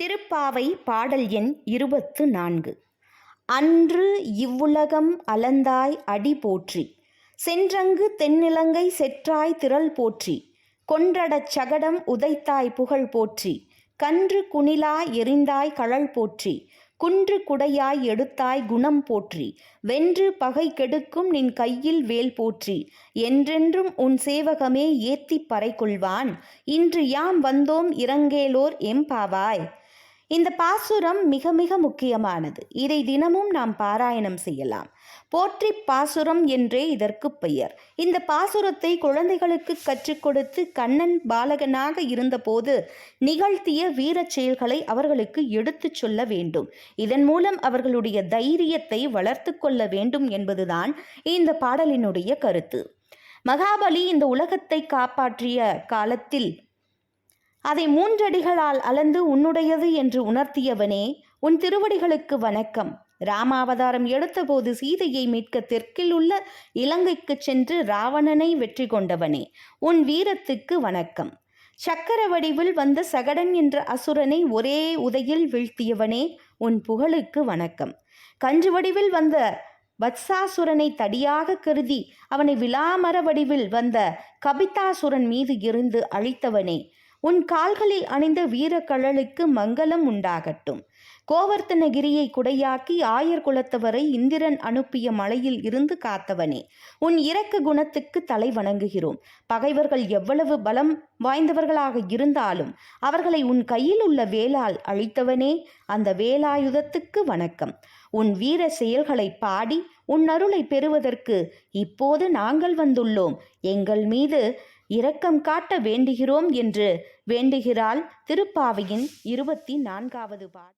திருப்பாவை பாடல் எண் இருபத்து நான்கு. அன்று இவ்வுலகம் அலந்தாய் அடி போற்றி. சென்றங்கு தென்னிலங்கை செற்றாய் திரள் போற்றி. கொன்றடச் சகடம் உதைத்தாய் புகழ் போற்றி. கன்று குணிலா எறிந்தாய் கழல் போற்றி. குன்று குடையாய் எடுத்தாய் குணம் போற்றி. வென்று பகை கெடுக்கும் நின் கையில் வேல் போற்றி. என்றென்றும் உன் சேவகமே ஏத்திப் பறை கொள்வான். இன்று யாம் வந்தோம் இரங்கேலோர் எம்பாவாய் இந்த பாசுரம் மிக மிக முக்கியமானது. இதை தினமும் நாம் பாராயணம் செய்யலாம். போற்றி பாசுரம் என்றே இதற்கு பெயர். இந்த பாசுரத்தை குழந்தைகளுக்கு கற்றுக் கொடுத்து கண்ணன் பாலகனாக இருந்தபோது நிகழ்த்திய வீரச் செயல்களை அவர்களுக்கு எடுத்துச் சொல்ல வேண்டும். இதன் மூலம் அவர்களுடைய தைரியத்தை வளர்த்து கொள்ள வேண்டும் என்பதுதான் இந்த பாடலினுடைய கருத்து. மகாபலி இந்த உலகத்தை காப்பாற்றிய காலத்தில் அதை மூன்றடிகளால் அளந்து உன்னுடையது என்று உணர்த்தியவனே உன் திருவடிகளுக்கு வணக்கம். ராமாவதாரம் எடுத்தபோது சீதையை மீட்க தெற்கில் உள்ள இலங்கைக்கு சென்று ராவணனை வெற்றி கொண்டவனே உன் வீரத்துக்கு வணக்கம். சக்கர வடிவில் வந்த சகடன் என்ற அசுரனை ஒரே உதையில் வீழ்த்தியவனே உன் புகழுக்கு வணக்கம். கஞ்சு வடிவில் வந்த வத்சாசுரனை தடியாக கருதி அவனை விலாமர வடிவில் வந்த கபிதாசுரன் மீது இருந்து அழித்தவனே உன் கால்களில் அணிந்த வீரக்கழலுக்கு மங்களம் உண்டாகட்டும். கோவர்த்தனகிரியை குடையாக்கி ஆயர் குலத்தவரை இந்திரன் அனுப்பிய மலையில் இருந்து காத்தவனே. உன் இரக்க குணத்துக்கு தலை வணங்குகிறோம். பகைவர்கள் எவ்வளவு பலம் வாய்ந்தவர்களாக இருந்தாலும் அவர்களை உன் கையில் உள்ள வேலால் அழித்தவனே. அந்த வேலாயுதத்துக்கு வணக்கம். உன் வீர செயல்களை பாடி உன் அருளை பெறுவதற்கு இப்போது நாங்கள் வந்துள்ளோம். எங்கள் மீது இரக்கம் காட்ட வேண்டுகிறோம் என்று வேண்டுகிறாள் திருப்பாவையின் இருபத்தி நான்காவது பாடல்.